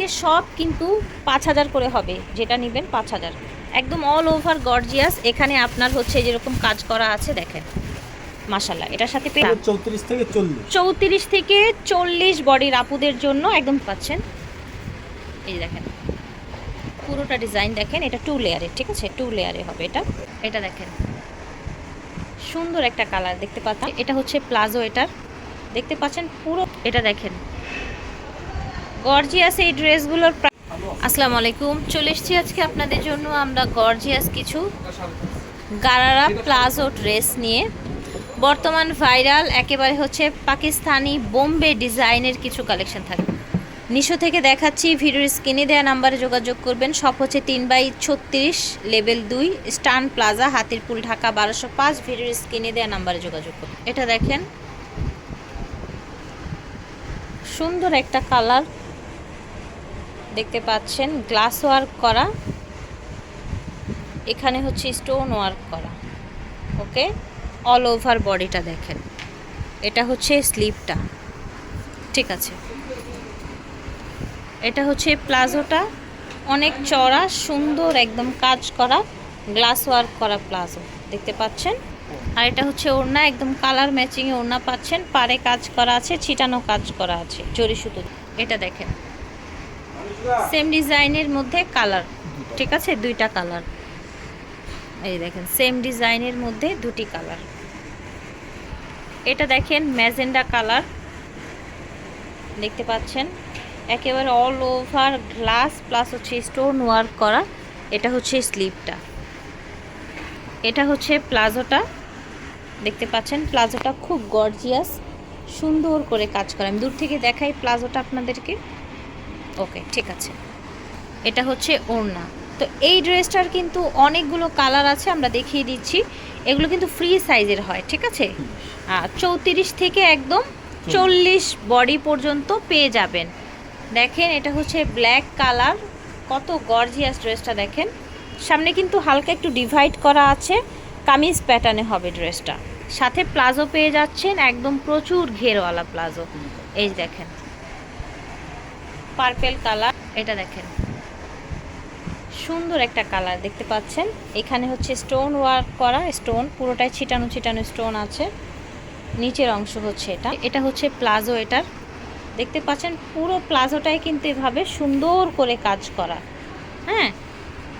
আজকে সব কিন্তু পাঁচ হাজার করে হবে। যেটা নেবেন পাঁচ হাজার। একদম অল ওভার গর্জিয়াস এখানে আপনার হচ্ছে যেরকম কাজ করা আছে দেখেন। মাসাল্লাহ এটার সাথে চৌত্রিশ থেকে চল্লিশ। চৌত্রিশ থেকে চল্লিশ বডির আপুদের জন্য একদম পাচ্ছেন। এই দেখেন পুরোটা ডিজাইন দেখেন এটা টু লেয়ারের ঠিক আছে? টু লেয়ারে হবে এটা। এটা দেখেন সুন্দর একটা কালার দেখতে পাচ্ছেন? এটা হচ্ছে প্লাজো এটার। দেখতে পাচ্ছেন পুরো এটা দেখেন। গর্জিয়াস এই ড্রেসগুলোর আসসালামু আলাইকুম। চলে এসেছি আজকে আপনাদের জন্য। আমরা গর্জিয়াস কিছু গারারা প্লাজো ড্রেস নিয়ে। বর্তমান ভাইরাল, একেবারে হচ্ছে পাকিস্তানি বোম্বে ডিজাইনের কিছু কালেকশন থাকবে। নিশো থেকে দেখাচ্ছি, ভিডিওর স্ক্রিনে দেওয়া নাম্বারে যোগাযোগ করবেন। সব হচ্ছে তিন বাই ছত্রিশ লেভেল দুই, স্টান প্লাজা, হাতিরপুল, ঢাকা, বারোশো পাঁচ। ভিডিওর স্ক্রিনে দেওয়া নাম্বারে যোগাযোগ করবেন এটা দেখেন। সুন্দর একটা কালার দেখতে পাচ্ছেন গ্লাস ওয়ার্ক করা। এখানে হচ্ছে স্টোন ওয়ার্ক করা। ওকে অল ওভার বডিটা দেখেন। এটা হচ্ছে স্লিপটা ঠিক আছে। এটা হচ্ছে প্লাজোটা। অনেক চড়া সুন্দর একদম কাজ করা গ্লাস ওয়ার্ক করা প্লাজো। দেখতে পাচ্ছেন? আর এটা হচ্ছে ওড়না, একদম কালার ম্যাচিংয়ে ওড়না পাচ্ছেন। পারে কাজ করা আছে, ছিটানো কাজ করা আছে জরি সুতো এটা দেখেন। সেম ডিজাইনের মধ্যে কালার ঠিক আছে? দুইটা কালার এই দেখেন সেম ডিজাইনের মধ্যে দুটি কালার এটা দেখেন, ম্যাজেন্ডা কালার দেখতে পাচ্ছেন? একেবারে অল ওভার গ্লাস প্লাস হচ্ছে স্টোন ওয়ার্ক করা। এটা হচ্ছে স্লিপটা এটা হচ্ছে প্লাজোটা। দেখতে পাচ্ছেন, প্লাজোটা খুব গর্জিয়াস সুন্দর করে কাজ করা। আমি দূর থেকে দেখাই প্লাজোটা আপনাদেরকে। ওকে ঠিক আছে। এটা হচ্ছে ওড়না। তো এই ড্রেসটার কিন্তু অনেকগুলো কালার আছে আমরা দেখিয়ে দিচ্ছি। এগুলো কিন্তু ফ্রি সাইজের হয় ঠিক আছে? চৌত্রিশ থেকে একদম চল্লিশ বডি পর্যন্ত পেয়ে যাবেন। দেখেন এটা হচ্ছে ব্ল্যাক কালার কত গর্জিয়াস ড্রেসটা দেখেন। সামনে কিন্তু হালকা একটু ডিভাইড করা আছে। কামিজ প্যাটার্নে হবে ড্রেসটা। সাথে প্লাজো পেয়ে যাচ্ছেন একদম প্রচুর ঘেরওয়ালা প্লাজো। এই দেখেন। পার্পেল কালার এটা দেখেন। সুন্দর একটা কালার দেখতে পাচ্ছেন। এখানে হচ্ছে স্টোন ওয়ার্ক করা স্টোন পুরোটাই ছিটানো ছিটানো স্টোন আছে। নিচের অংশ হচ্ছে এটা। এটা হচ্ছে প্লাজো এটার। দেখতে পাচ্ছেন, পুরো প্লাজোটাই কিন্তু এভাবে সুন্দর করে কাজ করা। হ্যাঁ?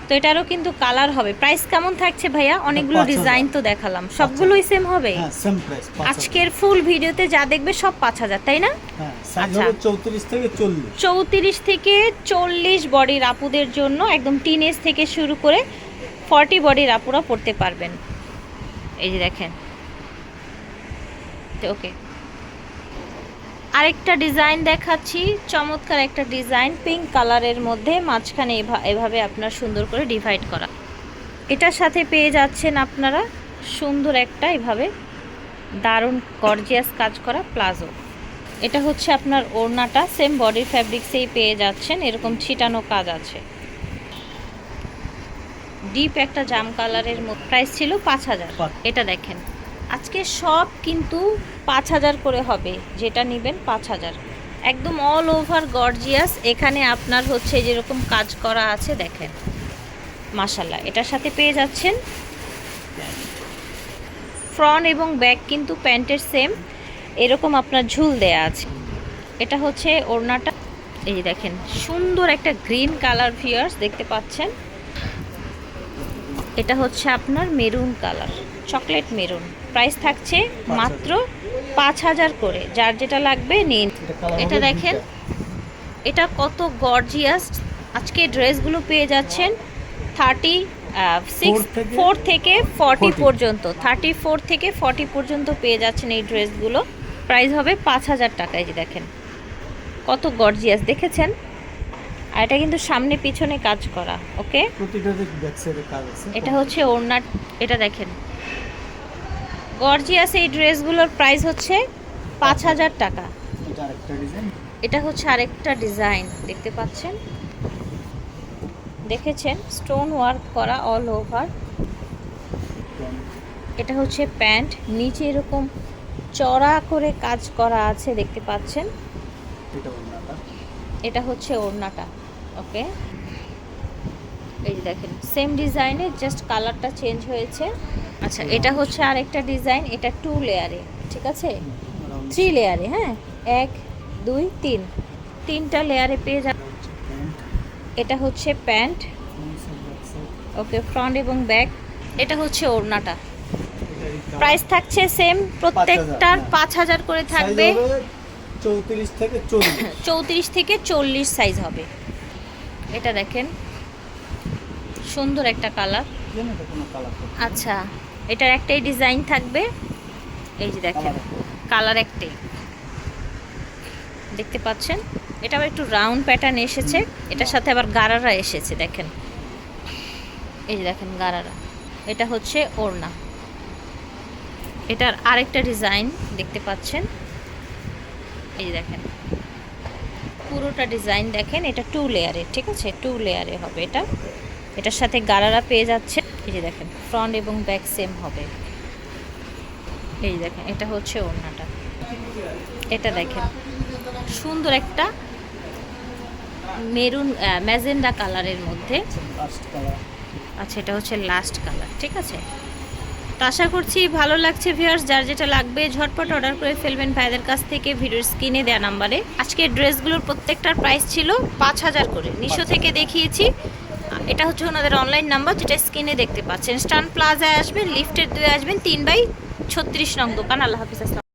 তো এটারও কিন্তু কালার হবে। প্রাইস কেমন থাকছে ভাইয়া? অনেকগুলো ডিজাইন তো দেখালাম। সবগুলোই সেম হবে? হ্যাঁ আজকের ফুল ভিডিওতে যা দেখবে সব পাঁচ হাজার তাই না? হ্যাঁ আচ্ছা। চৌত্রিশ থেকে চল্লিশ। চৌত্রিশ থেকে চল্লিশ বডির আপুদের জন্য একদম টিন এজ থেকে শুরু করে ফর্টি বডির আপুরা পড়তে পারবেন। এই যে দেখেন। ওকে আরেকটা ডিজাইন দেখাচ্ছি চমৎকার একটা ডিজাইন পিঙ্ক কালারের মধ্যে মাঝখানে এভা- এভাবে আপনার সুন্দর করে ডিভাইড করা। এটার সাথে পেয়ে যাচ্ছেন আপনারা সুন্দর একটা এভাবে দারুণ গর্জিয়াস কাজ করা প্লাজো। এটা হচ্ছে আপনার ওড়নাটা সেম বডি ফ্যাব্রিক্সেই পেয়ে যাচ্ছেন এরকম ছিটানো কাজ আছে। ডিপ একটা জাম কালারের প্রাইস ছিল পাঁচ হাজার। পাঁচ। এটা দেখেন। আজকে সব কিন্তু পাঁচ হাজার করে হবে। যেটা নেবেন পাঁচ হাজার। একদম অল ওভার গর্জিয়াস এখানে আপনার হচ্ছে যেরকম কাজ করা আছে, দেখেন। মাসাল্লাহ এটার সাথে পেয়ে যাচ্ছেন। ফ্রন্ট এবং ব্যাক কিন্তু প্যান্টের সেম এরকম আপনার ঝুল দেয়া আছে। এটা হচ্ছে ওড়নাটা। এই যে দেখেন, সুন্দর একটা গ্রিন কালার ফিয়ার্স দেখতে পাচ্ছেন। এটা হচ্ছে আপনার maroon colour chocolate maroon price থাকছে মাত্র পাঁচ হাজার করে। যার যেটা লাগবে নিন। এটা দেখেন এটা কত গর্জিয়াস। আজকে ড্রেসগুলো পেয়ে যাচ্ছেন থার্টি সিক্স ফোর থেকে ফর্টি পর্যন্ত। থার্টি ফোর থেকে ফর্টি পর্যন্ত পেয়ে যাচ্ছেন এই ড্রেসগুলো। প্রাইস হবে পাঁচ হাজার টাকায় যে দেখেন। কত গর্জিয়াস দেখেছেন? আর এটা কিন্তু সামনে পিছনে কাজ করা ওকে? এটা হচ্ছে ওড়না এটা দেখেন। গর্জিয়াস এই ড্রেসগুলোর প্রাইস হচ্ছে পাঁচ হাজার টাকা। এটা হচ্ছে আরেকটা ডিজাইন দেখতে পাচ্ছেন? দেখেছেন? স্টোন ওয়ার্ক করা অল ওভার এটা হচ্ছে প্যান্ট নিচে এরকম চড়া করে কাজ করা আছে দেখতে পাচ্ছেন? এটা হচ্ছে ওড়নাটা ওকে এই দেখেন সেম ডিজাইনে জাস্ট কালারটা চেঞ্জ হয়েছে। আচ্ছা এটা হচ্ছে আরেকটা ডিজাইন এটা টু লেয়ারে ঠিক আছে? থ্রি লেয়ারে হ্যাঁ? এক দুই তিন। তিনটা লেয়ারে পেয়ে যাবে। এটা হচ্ছে প্যান্ট ওকে ফ্রন্ট এবং ব্যাক এটা হচ্ছে ওড়নাটা। প্রাইস থাকছে সেম প্রত্যেকটার হ্যাঁ। পাঁচ হাজার করে থাকবে। Size হবে চৌত্রিশ থেকে চল্লিশ। চৌত্রিশ থেকে চল্লিশ সাইজ হবে। এটা দেখেন সুন্দর একটা কালার আচ্ছা। এটার একটাই ডিজাইন থাকবে। এই যে দেখেন কালার একটাই। দেখতে পাচ্ছেন? এটা আবার একটু রাউন্ড প্যাটার্ন এসেছে। এটার সাথে আবার গারারা এসেছে দেখেন। এই যে দেখেন গারারা। এটা হচ্ছে ওড়না। এটার আরেকটা ডিজাইন দেখতে পাচ্ছেন? এই যে দেখেন। পুরোটা ডিজাইন দেখেন এটা টু লেয়ারে ঠিক আছে? টু লেয়ারে হবে এটা। এটার সাথে গালারা পেয়ে যাচ্ছে। এই যে দেখেন ফ্রন্ট এবং ব্যাক সেম হবে। এই দেখেন, এটা হচ্ছে ওড়নাটা। এটা দেখেন, সুন্দর একটা মেরুন ম্যাজেন্ডা কালারের মধ্যে। আচ্ছা এটা হচ্ছে লাস্ট কালার ঠিক আছে? তো আশা করছি ভালো লাগছে ভিউয়ার্স যার যেটা লাগবে, ঝটপট অর্ডার করে ফেলবেন ভাইদের কাছ থেকে ভিডিওর স্ক্রিনে দেওয়া নাম্বারে আজকে ড্রেসগুলোর প্রত্যেকটার প্রাইস ছিল পাঁচ হাজার করে। নিশো থেকে দেখিয়েছি। এটা হচ্ছে ওনাদের অনলাইন নাম্বার যেটা স্ক্রিনে দেখতে পাচ্ছেন। স্টান প্লাজায় আসবেন লিফটের দিয়ে আসবেন, তিন বাই ছত্রিশ নং দোকান। আল্লাহ হাফিজ, আসসালাম